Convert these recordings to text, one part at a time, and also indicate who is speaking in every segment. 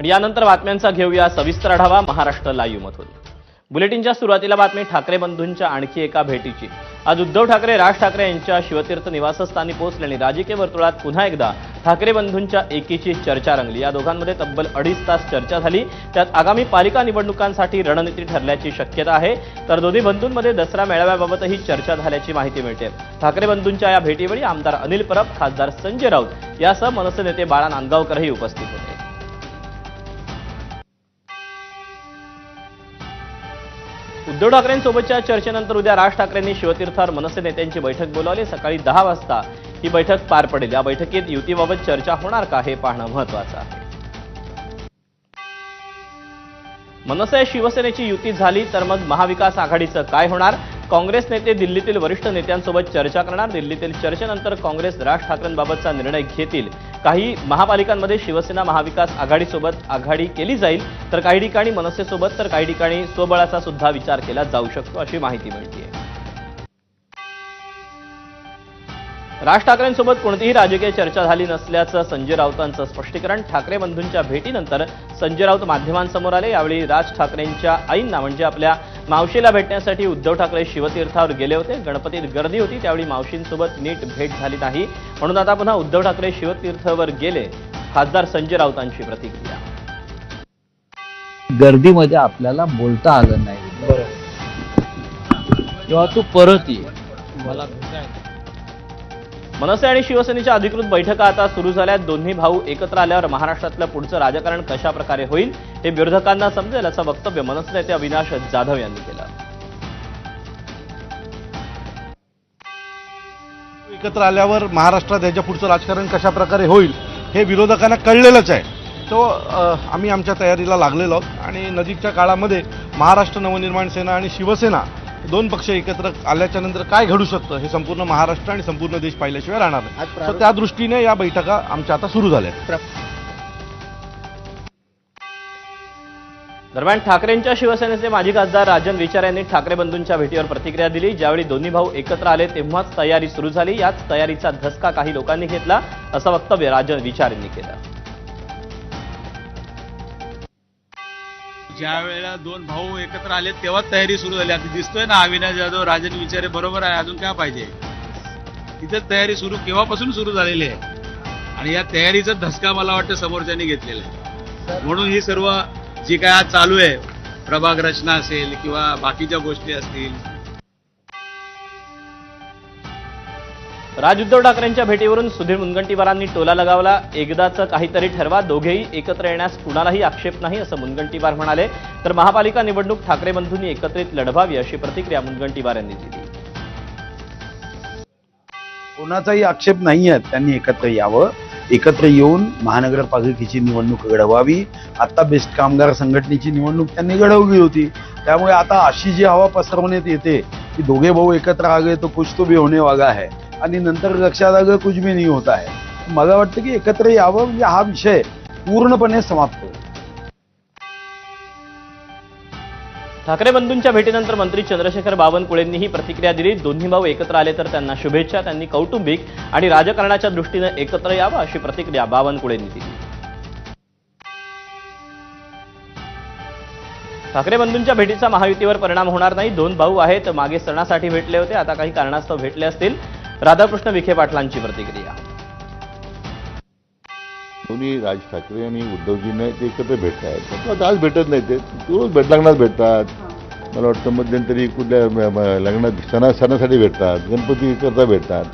Speaker 1: आणि यानंतर बातम्यांचा घेऊया सविस्तर आढावा महाराष्ट्र लाईव्ह मधून बुलेटिनच्या सुरुवातीला बातमी ठाकरे बंधूंच्या आणखी एका भेटीची. आज उद्धव ठाकरे राज ठाकरे यांच्या शिवतीर्थ निवासस्थानी पोहोचले आणि राजकीय वर्तुळात पुन्हा एकदा ठाकरे बंधूंच्या एकीची चर्चा रंगली. या दोघांमध्ये तब्बल अडीच तास चर्चा झाली. त्यात आगामी पालिका निवडणुकांसाठी रणनीती ठरल्याची शक्यता आहे. तर दोन्ही बंधूंमध्ये दसरा मेळाव्याबाबतही चर्चा झाल्याची माहिती मिळते. ठाकरे बंधूंच्या या भेटीवेळी आमदार अनिल परब खासदार संजय राऊत यासह मनसे नेते बाळा नांदगावकरही उपस्थित होते. उद्धव ठाकरेंसोबतच्या चर्चेनंतर उद्या राज ठाकरेंनी शिवतीर्थावर मनसे नेत्यांची बैठक बोलावली. सकाळी दहा वाजता ही बैठक पार पडेल. या बैठकीत युतीबाबत चर्चा होणार का हे पाहणं महत्वाचं आहे. मनसे शिवसेनेची युती झाली तर मग महाविकास आघाडीचं काय होणार? काँग्रेस नेते दिल्लीतील वरिष्ठ नेत्यांसोबत चर्चा करणार. दिल्लीतील चर्चेनंतर काँग्रेस राज ठाकरेंबाबतचा निर्णय घेतील. काही महापालिकांमध्ये शिवसेना महाविकास आघाडीसोबत आघाडी केली जाईल तर काही ठिकाणी मनसेसोबत तर काही ठिकाणी स्वबळाचा सुद्धा विचार केला जाऊ शकतो अशी माहिती मिळते राज ठाकरेंसोबत कोणतीही राजकीय चर्चा झाली नसल्याचं संजय राऊतांचं स्पष्टीकरण. ठाकरे बंधूंच्या भेटीनंतर संजय राऊत माध्यमांसमोर आले. यावेळी राज ठाकरेंच्या आईंना म्हणजे आपल्या मावशीला भेटण्यासाठी उद्धव ठाकरे शिवतीर्थावर गेले होते. गणपतीत गर्दी होती त्यावेळी मावशींसोबत नीट भेट झाली नाही. म्हणून आता पुन्हा उद्धव ठाकरे शिवतीर्थावर गेले. खासदार संजय राऊतांची प्रतिक्रिया.
Speaker 2: गर्दीमध्ये आपल्याला बोलता आलं नाही. तेव्हा तू परत ये. मला.
Speaker 1: मनसे आणि शिवसेनेच्या अधिकृत बैठका आता सुरू झाल्यात. दोन्ही भाऊ एकत्र आल्यावर महाराष्ट्रातलं पुढचं राजकारण कशा प्रकारे होईल? हे विरोधकांना समजेल असं वक्तव्य मनसे नेते अविनाश जाधव यांनी केलं.
Speaker 3: एकत्र आल्यावर महाराष्ट्रात याच्या पुढचं राजकारण कशा प्रकारे होईल हे विरोधकांना कळलेलंच आहे. तो आम्ही आमच्या तयारीला लागलेलो आहोत आणि नजीकच्या काळामध्ये महाराष्ट्र नवनिर्माण सेना आणि शिवसेना दोन पक्ष एकत्र आल्याच्यानंतर काय घडू शकतं हे संपूर्ण महाराष्ट्र आणि संपूर्ण देश पाहिल्याशिवाय राहणार नाही. तर त्या दृष्टीने या बैठका आमच्या आता सुरू झाल्या
Speaker 1: दरम्यान ठाकरेंच्या शिवसेनेचे माजी खासदार राजन विचार यांनी ठाकरे बंधूंच्या भेटीवर प्रतिक्रिया दिली. ज्यावेळी दोन्ही भाऊ एकत्र आले तेव्हाच तयारी सुरू झाली. याच तयारीचा धसका काही लोकांनी घेतला असं वक्तव्य राजन विचार यांनी केलं.
Speaker 4: ज्या वेळेला दोन भाऊ एकत्र आले तेव्हाच तयारी सुरू झाली. आता दिसतोय ना अविनाश जाधव राजन विचारे बरोबर आहे अजून काय पाहिजे? तिथं तयारी सुरू केव्हापासून सुरू झालेली आहे? आणि या तयारीचा धसका मला वाटतं समोरच्यांनी घेतलेला आहे. म्हणून ही सर्व जी काय आज चालू आहे प्रभाग रचना असेल किंवा बाकीच्या गोष्टी असतील.
Speaker 1: राज उद्धव ठाकरेंच्या भेटीवरून सुधीर मुनगंटीवारांनी टोला लगावला. एकदाचं काहीतरी ठरवा दोघेही एकत्र येण्यास कुणालाही आक्षेप नाही असं मुनगंटीवार म्हणाले. तर महापालिका निवडणूक ठाकरे बंधूंनी एकत्रित लढवावी अशी प्रतिक्रिया मुनगंटीवार यांनी दिली.
Speaker 5: कोणाचाही आक्षेप नाही आहे त्यांनी एकत्र यावं. एकत्र येऊन महानगरपालिकेची निवडणूक घडवावी. आता बेस्ट कामगार संघटनेची निवडणूक त्यांनी घडवली होती. त्यामुळे आता अशी जी हवा पसरवण्यात येते की दोघे भाऊ एकत्र आगे तो कुछ तो भी होणे वागा आहे. आणि नंतर लक्षात आलं कुछ भी नाही होत आहे. मला वाटतं की एकत्र यावं म्हणजे हा विषय पूर्णपणे समाप्त
Speaker 1: ठाकरे बंधूंच्या भेटीनंतर मंत्री चंद्रशेखर बावनकुळेंनीही प्रतिक्रिया दिली. दोन्ही भाऊ एकत्र आले तर त्यांना शुभेच्छा त्यांनी कौटुंबिक आणि राजकारणाच्या दृष्टीनं एकत्र यावं अशी प्रतिक्रिया बावनकुळेंनी दिली. ठाकरे बंधूंच्या भेटीचा महायुतीवर परिणाम होणार नाही. दोन भाऊ आहेत मागे सणासाठी भेटले होते आता काही कारणास्तव भेटले असतील. राधाकृष्ण विखे पाटलांची प्रतिक्रिया.
Speaker 6: दोन्ही राज ठाकरे आणि उद्धवजींना ते एकत्र भेटत आहेत आज भेटत नाही ते. रोज भेट लग्नात भेटतात. मला वाटतं मध्यंतरी कुठल्या लग्नात सणा सणासाठी भेटतात. गणपती करता भेटतात.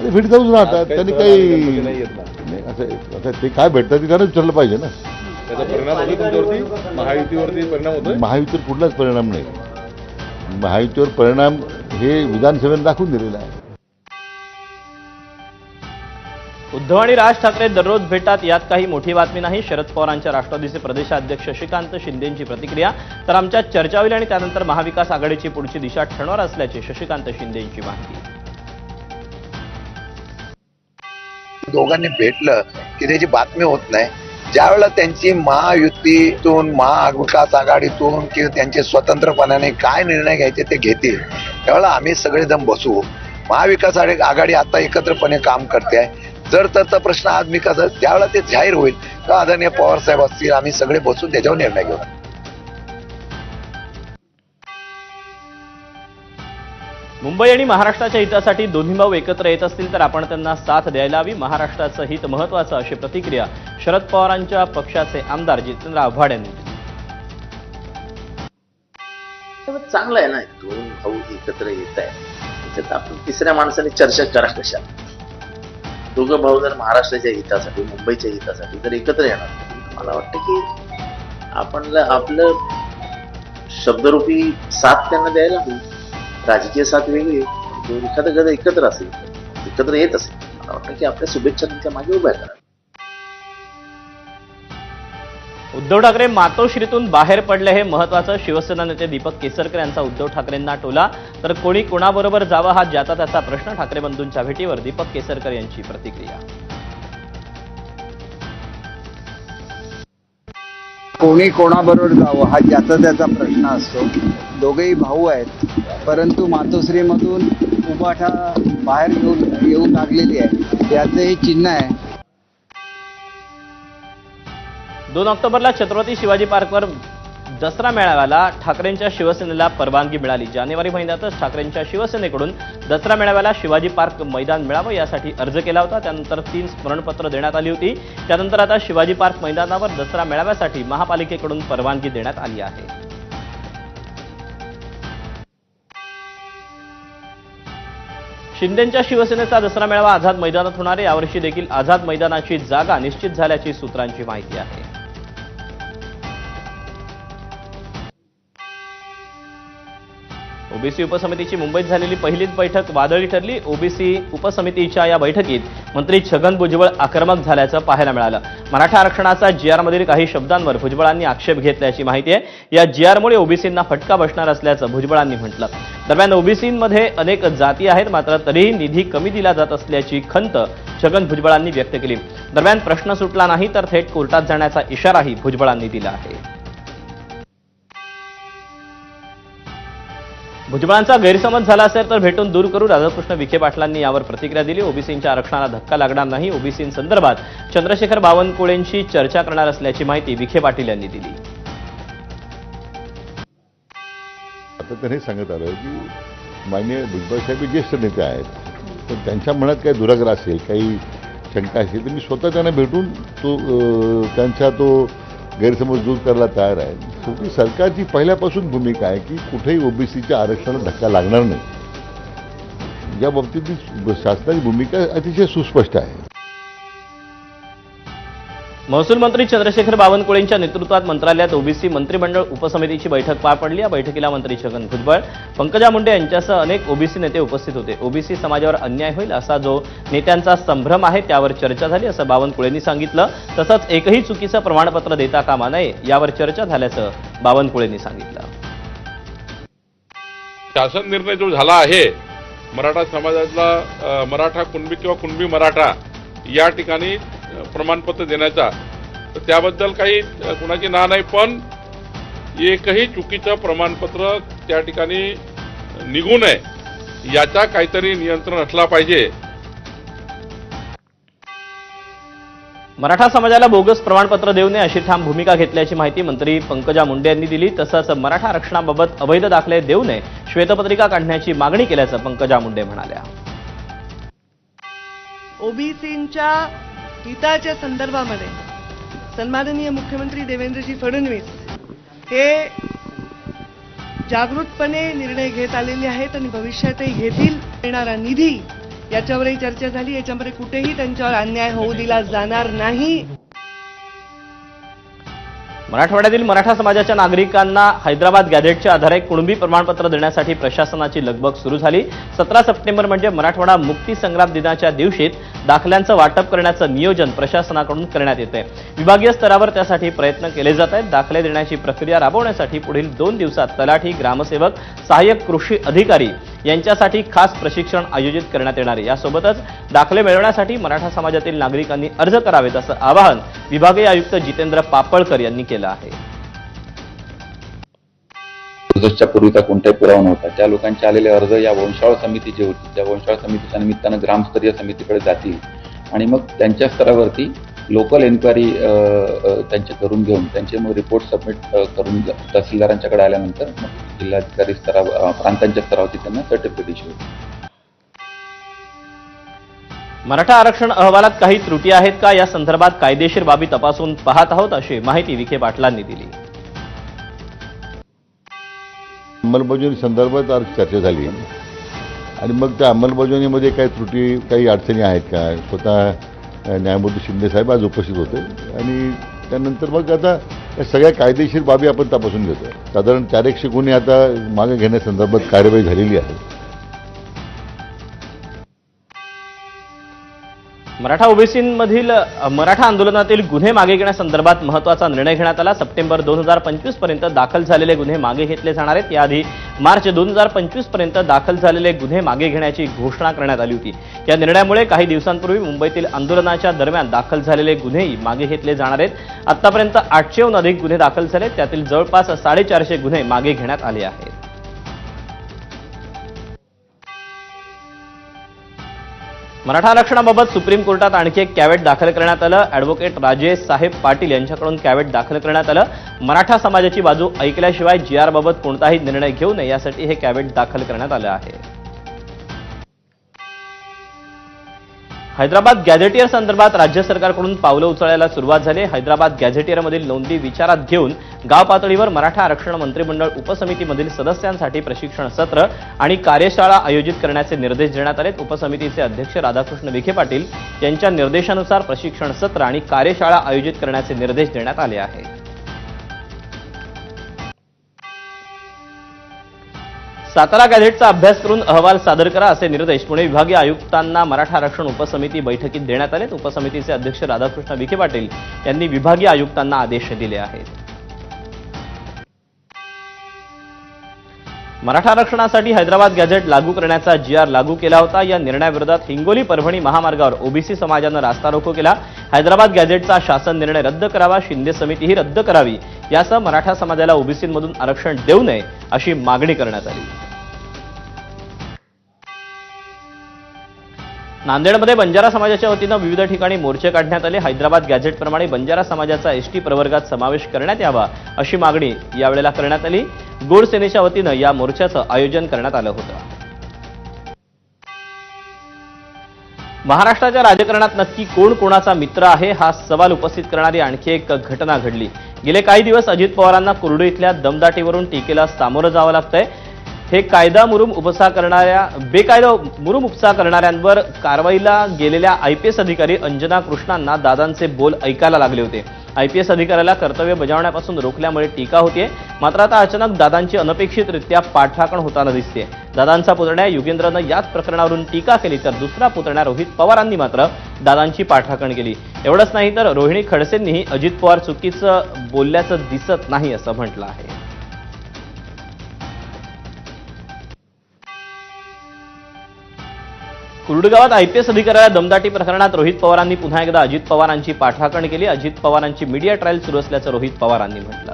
Speaker 6: आणि भेटताच राहतात. त्यांनी काही नाही असं असं ते काय भेटतात ते त्यांना विचारलं पाहिजे ना.
Speaker 7: त्याचा परिणाम होतो तुमच्यावरती. महायुतीवरती परिणाम होतोय?
Speaker 6: महायुतीवर कुठलाच परिणाम नाही. महायुतीवर परिणाम हे विधानसभेने दाखवून दिलेला आहे.
Speaker 1: उद्धव आणि राज ठाकरे दररोज भेटतात यात काही मोठी बातमी नाही. शरद पवारांच्या राष्ट्रवादीचे प्रदेशाध्यक्ष शशिकांत शिंदेंची प्रतिक्रिया. तर आमच्या चर्चा होईल आणि त्यानंतर महाविकास आघाडीची पुढची दिशा ठरणार असल्याची शशिकांत शिंदेंची माहिती.
Speaker 8: दोघांनी भेटलं की त्याची बातमी होत नाही. ज्यावेळेला त्यांची महायुतीतून महाविकास आघाडीतून किंवा त्यांचे स्वतंत्रपणाने काय निर्णय घ्यायचे ते घेतील त्यावेळेला आम्ही सगळेजण बसू. महाविकास आघाडी आता एकत्रपणे काम करते आहे. जर तरचा प्रश्न आज मी कसं त्यावेळेला ते जाहीर होईल. का आदरणीय पवार साहेब असतील आम्ही सगळे बसून त्याच्यावर निर्णय घेऊ.
Speaker 1: मुंबई आणि महाराष्ट्राच्या हितासाठी दोन्ही भाऊ एकत्र येत असतील तर आपण त्यांना साथ द्यायला हवी. महाराष्ट्राचं हित महत्वाचं अशी प्रतिक्रिया शरद पवारांच्या पक्षाचे आमदार जितेंद्र आव्हाड यांनी
Speaker 9: चांगलं आहे ना दोन भाऊ एकत्र येत आहे त्याच्यात आपण तिसऱ्या माणसाने चर्चा करा कशा दोघं भाऊ जर महाराष्ट्राच्या हितासाठी मुंबईच्या हितासाठी जर एकत्र येणार मला वाटतं की आपण आपलं शब्दरूपी साथ त्यांना द्यायला हवी. राजकीय साथ वेगळी एखादं गद एकत्र असेल एकत्र येत असेल मला वाटतं की आपल्या शुभेच्छा त्यांच्या मागे उभ्या करा
Speaker 1: उद्धव ठाकरे मातोश्रीतून बाहेर पडले हे महत्वाचं. शिवसेना नेते दीपक केसरकर यांचा उद्धव ठाकरेंना टोला. तर कोणी कोणाबरोबर जावा हा ज्याचा त्याचा प्रश्न ठाकरे बंधूंच्या भेटीवर दीपक केसरकर यांची प्रतिक्रिया.
Speaker 2: कोणी कोणाबरोबर जावं हा ज्याचा त्याचा प्रश्न असतो. दोघेही भाऊ आहेत. परंतु मातोश्रीमधून उबाठा बाहेर येऊन येऊ लागलेली आहे. याचं हे चिन्ह आहे.
Speaker 1: दोन ऑक्टोबरला छत्रपती शिवाजी पार्कवर दसरा मेळाव्याला ठाकरेंच्या शिवसेनेला परवानगी मिळाली. जानेवारी महिन्यातच ठाकरेंच्या शिवसेनेकडून दसरा मेळाव्याला शिवाजी पार्क मैदान मिळावं यासाठी अर्ज केला होता. त्यानंतर तीन स्मरणपत्र देण्यात आली होती. त्यानंतर आता शिवाजी पार्क मैदानावर दसरा मेळाव्यासाठी महापालिकेकडून परवानगी देण्यात आली आहे. शिंदेच्या शिवसेनेचा दसरा मेळावा आझाद मैदानात होणार आहे. यावर्षी देखील आझाद मैदानाची जागा निश्चित झाल्याची सूत्रांची माहिती आहे. ओबीसी उपसमितीची मुंबईत झालेली पहिलीच बैठक वादळी ठरली. ओबीसी उपसमितीच्या या बैठकीत मंत्री छगन भुजबळ आक्रमक झाल्याचं पाहायला मिळालं. मराठा आरक्षणाचा जी आरमधील काही शब्दांवर भुजबळांनी आक्षेप घेतल्याची माहिती आहे. या जी आरमुळे ओबीसींना फटका बसणार असल्याचं भुजबळांनी म्हटलं. दरम्यान ओबीसींमध्ये अनेक जाती आहेत मात्र तरीही निधी कमी दिला जात असल्याची खंत छगन भुजबळांनी व्यक्त केली. दरम्यान प्रश्न सुटला नाही तर थेट कोर्टात जाण्याचा इशाराही भुजबळांनी दिला आहे. भुजबळांचा गैरसमज झाला असेल तर भेटून दूर करू. राधाकृष्ण विखे पाटलांनी यावर प्रतिक्रिया दिली. ओबीसींच्या आरक्षणाला धक्का लागणार नाही. ओबीसींसंदर्भात चंद्रशेखर बावनकुळेंशी चर्चा करणार असल्याची माहिती विखे पाटील यांनी दिली.
Speaker 6: आता त्यांनी सांगत आलं की मान्य भुजबळ साहेब ज्येष्ठ नेते आहेत. तर त्यांच्या मनात काही दुराग्रह असेल काही शंका असेल तर मी स्वतः त्यांना भेटून तो त्यांचा तो गैरसमज दूर करायला तयार आहे. शेवटी सरकारची पहिल्यापासून भूमिका आहे की कुठेही ओबीसीच्या आरक्षणाला धक्का लागणार नाही. या बाबतीत शासनाची भूमिका अतिशय सुस्पष्ट आहे.
Speaker 1: महसूल मंत्री चंद्रशेखर बावनकुळेंच्या नेतृत्वात मंत्रालयात ओबीसी मंत्रिमंडळ उपसमितीची बैठक पार पडली. या बैठकीला मंत्री छगन भुजबळ पंकजा मुंडे यांच्यासह अनेक ओबीसी नेते उपस्थित होते. ओबीसी समाजावर अन्याय होईल असा जो नेत्यांचा संभ्रम आहे त्यावर चर्चा झाली असं बावनकुळेंनी सांगितलं. तसंच एकही चुकीचं प्रमाणपत्र देता कामा नये यावर चर्चा झाल्याचं बावनकुळेंनी सांगितलं.
Speaker 7: शासन निर्णय जो झाला आहे मराठा समाजातला मराठा कुणबी किंवा कुणबी मराठा या ठिकाणी प्रमाणपत्र देण्याचा. तर त्याबद्दल काही कुणाची ना नाही पण एकही चुकीचं प्रमाणपत्र त्या ठिकाणी निघू नये याचा काहीतरी नियंत्रण असला पाहिजे.
Speaker 1: मराठा समाजाला बोगस प्रमाणपत्र देऊ नये अशी ठाम भूमिका घेतल्याची माहिती मंत्री पंकजा मुंडे यांनी दिली. तसंच मराठा आरक्षणाबाबत अवैध दाखले देऊ नये श्वेतपत्रिका काढण्याची मागणी केल्याचं पंकजा मुंडे म्हणाल्या.
Speaker 10: ओबीसींच्या हिताच्या संदर्भामध्ये सन्माननीय मुख्यमंत्री देवेंद्रजी फडणवीस हे जागृतपणे निर्णय घेत आलेले आहेत आणि भविष्यातही घेतील येणारा निधी याच्यावरही चर्चा झाली. याच्यामध्ये कुठेही त्यांच्यावर अन्याय होऊ दिला जाणार नाही.
Speaker 1: मराठवाड्यातील मराठा समाजाच्या नागरिकांना हैदराबाद गॅझेटच्या आधारे कुणबी प्रमाणपत्र देण्यासाठी प्रशासनाची लगबग सुरू झाली. सतरा सप्टेंबर म्हणजे मराठवाडा मुक्ती संग्राम दिनाच्या दिवशीत दाखल्यांचं वाटप करण्याचं नियोजन प्रशासनाकडून करण्यात येते विभागीय स्तरावर त्यासाठी प्रयत्न केले जात आहेत. दाखले देण्याची प्रक्रिया राबवण्यासाठी पुढील दोन दिवसात तलाठी ग्रामसेवक सहाय्यक कृषी अधिकारी यांच्यासाठी खास प्रशिक्षण आयोजित करण्यात येणार आहे. यासोबतच दाखले मिळवण्यासाठी मराठा समाजातील नागरिकांनी अर्ज करावेत असं आवाहन विभागीय आयुक्त जितेंद्र पापळकर यांनी केलं आहे.
Speaker 11: पूर्वीचा कोणताही पुरावा नव्हता. त्या लोकांचे आलेले अर्ज या वंशावळ समिती जी होती त्या वंशावळ समितीच्या निमित्तानं ग्रामस्तरीय समितीकडे जातील आणि मग त्यांच्या स्तरावरती लोकल एन्क्वायरी त्यांचे करून घेऊन त्यांचे मग रिपोर्ट सबमिट करून तहसीलदारांच्याकडे आल्यानंतर मग जिल्हाधिकारी स्तरावर अ, प्रांतांच्या स्तरावरती त्यांना सर्टिफिकेट इश्यू होईल.
Speaker 1: मराठा आरक्षण अहवालात काही त्रुटी आहेत का? या संदर्भात कायदेशीर बाबी तपासून पाहत आहोत अशी माहिती विखे पाटलांनी दिली.
Speaker 6: अंमलबजावणी संदर्भात आज चर्चा झाली. आणि मग त्या अंमलबजावणीमध्ये काही त्रुटी काही अडचणी आहेत का? स्वतः न्यायमूर्ती शिंदे साहेब आज उपस्थित होते. आणि त्यानंतर मग आता या सगळ्या कायदेशीर बाबी आपण तपासून घेतो साधारण चार एकशे गुन्हे आता मागे घेण्यासंदर्भात कार्यवाही झालेली आहे.
Speaker 1: मराठा ओबीसीमधील मराठा आंदोलनातील गुन्हे मागे घेण्यासंदर्भात महत्त्वाचा निर्णय घेण्यात आला. सप्टेंबर दोन हजार पंचवीसपर्यंत दाखल झालेले गुन्हे मागे घेतले जाणार आहेत. याआधी मार्च दोन हजार पंचवीसपर्यंत दाखल झालेले गुन्हे मागे घेण्याची घोषणा करण्यात आली होती. या निर्णयामुळे काही दिवसांपूर्वी मुंबईतील आंदोलनाच्या दरम्यान दाखल झालेले गुन्हेही मागे घेतले जाणार आहेत. आतापर्यंत आठशेहून अधिक गुन्हे दाखल झाले त्यातील जवळपास साडेचारशे गुन्हे मागे घेण्यात आले आहेत. मराठा आरक्षणाबाबत सुप्रीम कोर्टात आणखी एक कॅवेट दाखल करण्यात आलं. अॅडव्होकेट राजेश साहेब पाटील यांच्याकडून कॅवेट दाखल करण्यात आलं. मराठा समाजाची बाजू ऐकल्याशिवाय जी आरबाबत कोणताही निर्णय घेऊ नये यासाठी हे कॅवेट दाखल करण्यात आलं आहे. हैदराबाद गॅझेटियर संदर्भात राज्य सरकारकडून पावलं उचलायला सुरुवात झाली. हैदराबाद गॅझेटियरमधील नोंदी विचारात घेऊन गाव पातळीवर मराठा आरक्षण मंत्रिमंडळ उपसमितीमधील सदस्यांसाठी प्रशिक्षण सत्र आणि कार्यशाळा आयोजित करण्याचे निर्देश देण्यात आलेत. उपसमितीचे अध्यक्ष राधाकृष्ण विखे पाटील यांच्या निर्देशानुसार प्रशिक्षण सत्र आणि कार्यशाळा आयोजित करण्याचे निर्देश देण्यात आले आहेत. सातारा गॅझेटचा अभ्यास करून अहवाल सादर करा असे निर्देश पुणे विभागीय आयुक्तांना मराठा आरक्षण उपसमिती बैठकीत देण्यात आलेत. उपसमितीचे अध्यक्ष राधाकृष्ण विखे पाटील यांनी विभागीय आयुक्तांना आदेश दिले आहेत. मराठा आरक्षणासाठी हैदराबाद गॅझेट लागू करण्याचा जी आर लागू केला होता. या निर्णयाविरोधात हिंगोली परभणी महामार्गावर ओबीसी समाजानं रास्ता रोको केला. हैदराबाद गॅझेटचा शासन निर्णय रद्द करावा शिंदे समितीही रद्द करावी. यासह मराठा समाजाला ओबीसीमधून आरक्षण देऊ नये अशी मागणी करण्यात आली. नांदेडमध्ये बंजारा समाजाच्या वतीनं विविध ठिकाणी मोर्चे काढण्यात आले. हैदराबाद गॅझेटप्रमाणे बंजारा समाजाचा एसटी प्रवर्गात समावेश करण्यात यावा अशी मागणी यावेळेला करण्यात आली. गोड सेनेच्या वतीनं या मोर्चाचं आयोजन करण्यात आलं होतं. महाराष्ट्राच्या राजकारणात नक्की कोण कोणाचा मित्र आहे हा सवाल उपस्थित करणारी आणखी एक घटना घडली. गेले काही दिवस अजित पवारांना कुर्डू इथल्या दमदाटीवरून टीकेला सामोरं जावं लागतंय. हे कायदा मुरुम उपसा करणाऱ्या बेकायदा मुरुम उपसा करणाऱ्यांवर कारवाईला गेलेल्या आय पी एस अधिकारी अंजना कृष्णांना दादांचे बोल ऐकायला लागले होते. आय पी एस अधिकाऱ्याला कर्तव्य बजावण्यापासून रोखल्यामुळे टीका होतीये. मात्र आता अचानक दादांची अनपेक्षितरित्या पाठराखण होताना दिसते दादांचा पुतण्या युगेंद्रनं याच प्रकरणावरून टीका केली तर दुसरा पुतण्या रोहित पवारांनी मात्र दादांची पाठराखण केली. एवढंच नाही तर रोहिणी खडसेंनीही अजित पवार चुकीचं बोलल्याचं दिसत नाही असं म्हटलं आहे. कुर्डगावात आयपीएस अधिकाऱ्याला दमदाटी प्रकरणात रोहित पवारांनी पुन्हा एकदा अजित पवारांची पाठराखण केली. अजित पवारांची मीडिया ट्रायल सुरू असल्याचं रोहित पवारांनी म्हटलं.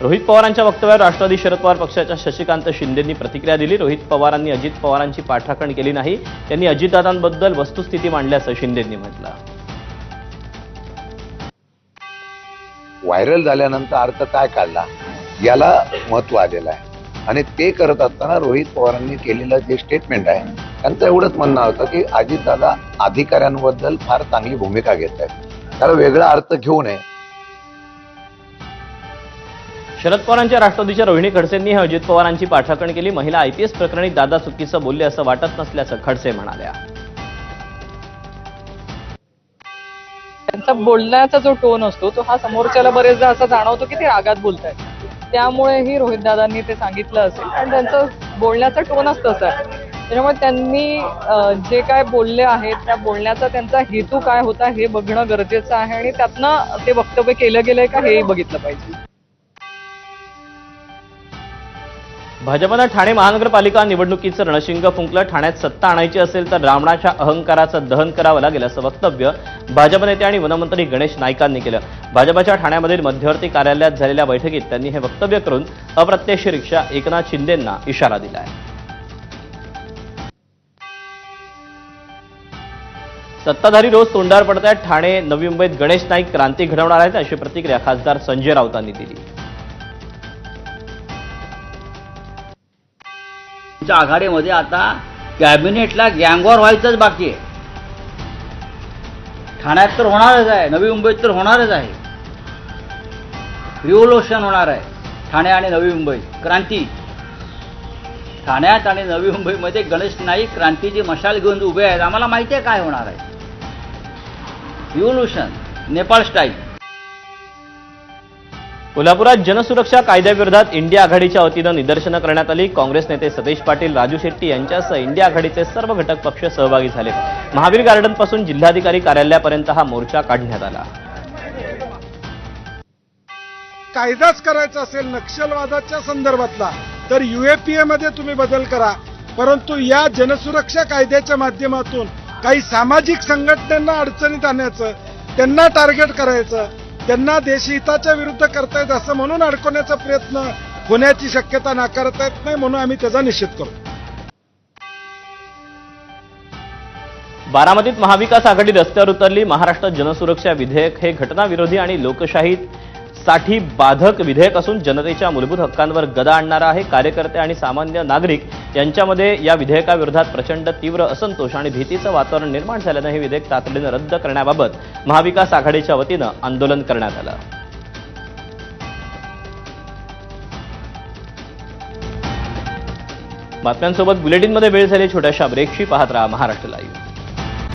Speaker 1: रोहित पवारांच्या वक्तव्यावर राष्ट्रवादी शरद पवार पक्षाच्या शशिकांत शिंदेंनी प्रतिक्रिया दिली. रोहित पवारांनी अजित पवारांची पाठराखण केली नाही. त्यांनी अजितदादांबद्दल वस्तुस्थिती मांडल्याचं शिंदेंनी म्हटलं.
Speaker 8: व्हायरल झाल्यानंतर अर्थ काय काढला? याला महत्त्व आलेलं आहे. आणि ते करत असताना रोहित पवारांनी केलेलं जे स्टेटमेंट आहे त्यांचं एवढंच म्हणणं होतं की अजितदादा अधिकाऱ्यांबद्दल फार चांगली भूमिका घेत आहेत. त्याला वेगळा अर्थ घेऊ नये.
Speaker 1: शरद पवारांच्या राष्ट्रवादीच्या रोहिणी खडसेंनी हे अजित पवारांची पाठराखण केली. महिला आयपीएस प्रकरणी दादा चुकीचं बोलले असं वाटत नसल्याचं खडसे म्हणाल्या.
Speaker 12: त्यांचा बोलण्याचा जो टोन असतो तो हा समोरच्याला बरेचदा असं जाणवतो की ते रागात बोलतायत. त्यामुळेही रोहितदादांनी ते सांगितलं असेल. आणि त्यांचं बोलण्याचा टोनच तसा आहे त्याच्यामुळे त्यांनी जे काय बोलले आहेत त्या बोलण्याचा त्यांचा हेतू काय होता हे बघणं गरजेचं आहे आणि त्यातनं ते वक्तव्य केलं गेलंय का हेही बघितलं पाहिजे.
Speaker 1: भाजपनं ठाणे महानगरपालिका निवडणुकीचं रणशिंग फुंकलं. ठाण्यात सत्ता आणायची असेल तर रावणाच्या अहंकाराचं दहन करावं लागेल असं वक्तव्य भाजप नेते आणि वनमंत्री गणेश नाईकांनी केलं. भाजपच्या ठाण्यामधील मध्यवर्ती कार्यालयात झालेल्या बैठकीत त्यांनी हे वक्तव्य करून अप्रत्यक्षरिक्षा एकनाथ शिंदेंना इशारा दिला आहे सत्ताधारी रोज तोंडावर पडत आहेत ठाणे नवी मुंबईत गणेश नाईक क्रांती घडवणार आहेत अशी प्रतिक्रिया खासदार संजय राऊतांनी दिली.
Speaker 13: च्या आघाडीमध्ये आता कॅबिनेटला गँगवॉर व्हायचंच बाकी आहे. ठाण्यात तर होणारच आहे नवी मुंबईत तर होणारच आहे. रिव्होल्युशन होणार आहे ठाणे आणि नवी मुंबई क्रांती. ठाण्यात आणि नवी मुंबईमध्ये गणेश नाईक क्रांतीची मशाल घेऊन उभे आहेत. आम्हाला माहिती आहे काय होणार आहे. रिव्होल्युशन नेपाळ स्टाईल
Speaker 1: कोल्हापुरात जनसुरक्षा कायद्याविरोधात इंडिया आघाडीच्या वतीनं निदर्शनं करण्यात आली. काँग्रेस नेते सतीश पाटील राजू शेट्टी यांच्यासह इंडिया आघाडीचे सर्व घटक पक्ष सहभागी झाले. महावीर गार्डनपासून जिल्हाधिकारी कार्यालयापर्यंत हा मोर्चा काढण्यात आला.
Speaker 3: कायदाच करायचा असेल नक्षलवादाच्या संदर्भातला तर युएपीए मध्ये तुम्ही बदल करा. परंतु या जनसुरक्षा कायद्याच्या माध्यमातून काही सामाजिक संघटनांना अडचणीत आणण्याचं त्यांना टार्गेट करायचं त्यांना देशहिताच्या विरुद्ध करतायत असं म्हणून अडकवण्याचा प्रयत्न होण्याची शक्यता नाकारता येत नाही म्हणून आम्ही त्याचा निषेध करतो.
Speaker 1: बारामतीत महाविकास आघाडी रस्त्यावर उतरली. महाराष्ट्र जनसुरक्षा विधेयक हे घटनाविरोधी आणि लोकशाहीत साठी बाधक विधेयक असून जनतेच्या मूलभूत हक्कांवर गदा आणणारा आहे. कार्यकर्ते आणि सामान्य नागरिक यांच्यामध्ये या विधेयकाविरोधात प्रचंड तीव्र असंतोष आणि भीतीचं वातावरण निर्माण झाल्यानं हे विधेयक तातडीनं रद्द करण्याबाबत महाविकास आघाडीच्या वतीनं आंदोलन करण्यात आलं. बातम्यांसोबत बुलेटिनमध्ये वेळ झाली. छोट्याशा ब्रेकशी पाहत राहा महाराष्ट्र लाईव्ह.